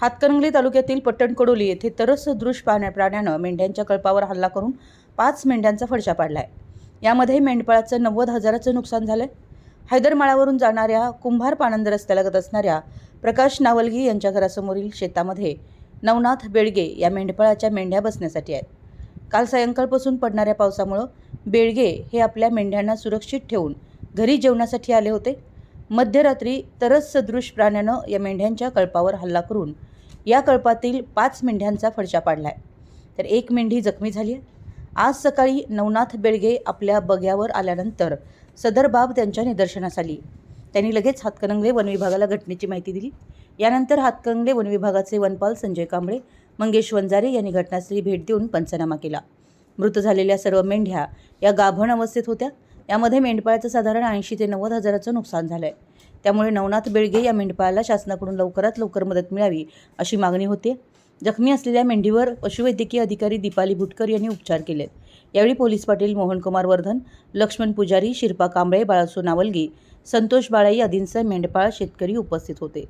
हातकणंगले तालुक्यातील पट्टणकडोली येथे तरस सदृश प्राण्यानं मेंढ्यांच्या कळपावर हल्ला करून पाच मेंढ्यांचा फडशा पाडला आहे यामध्ये मेंढपाळाचं नव्वद हजाराचं नुकसान झालं आहे हैदरमाळावरून जाणाऱ्या कुंभार पाणंद रस्त्यालगत असणाऱ्या प्रकाश नावलगी यांच्या घरासमोरील शेतामध्ये नवनाथ बेळगे या मेंढपाळाच्या मेंढ्या बसण्यासाठी आहेत. काल सायंकाळपासून पडणाऱ्या पावसामुळं बेळगे हे आपल्या मेंढ्यांना सुरक्षित ठेवून घरी जेवणासाठी आले होते. मध्यरात्री तरस सदृश प्राण्यानं या मेंढ्यांच्या कळपावर हल्ला करून या कळपातील पाच मेंढ्यांचा फडशा पाडलाय. तर एक मेंढी जखमी झाली आहे. आज सकाळी नवनाथ बेळगे आपल्या बग्यावर आल्यानंतर सदर बाब त्यांच्या निदर्शनास आली. त्यांनी लगेच हातकणंगले वनविभागाला घटनेची माहिती दिली. यानंतर हातकणंगले वनविभागाचे वनपाल संजय कांबळे मंगेश वंजारे यांनी घटनास्थळी भेट देऊन पंचनामा केला. मृत झालेल्या सर्व मेंढ्या या गाभण अवस्थेत होत्या. यामध्ये मेंढपाळाचं साधारण ऐंशी ते नव्वद हजाराचं नुकसान झालं आहे त्यामुळे नवनाथ बेळगे या मेंढपाळाला शासनाकडून लवकरात लवकर मदत मिळावी अशी मागणी होते. जखमी असलेल्या मेंढीवर पशुवैद्यकीय अधिकारी दीपाली भुटकर यांनी उपचार केलेत यावेळी पोलीस पाटील मोहनकुमार वर्धन लक्ष्मण पुजारी शिरपा कांबळे बाळासो नावलगी संतोष बाळाई आदींसह मेंढपाळ शेतकरी उपस्थित होते.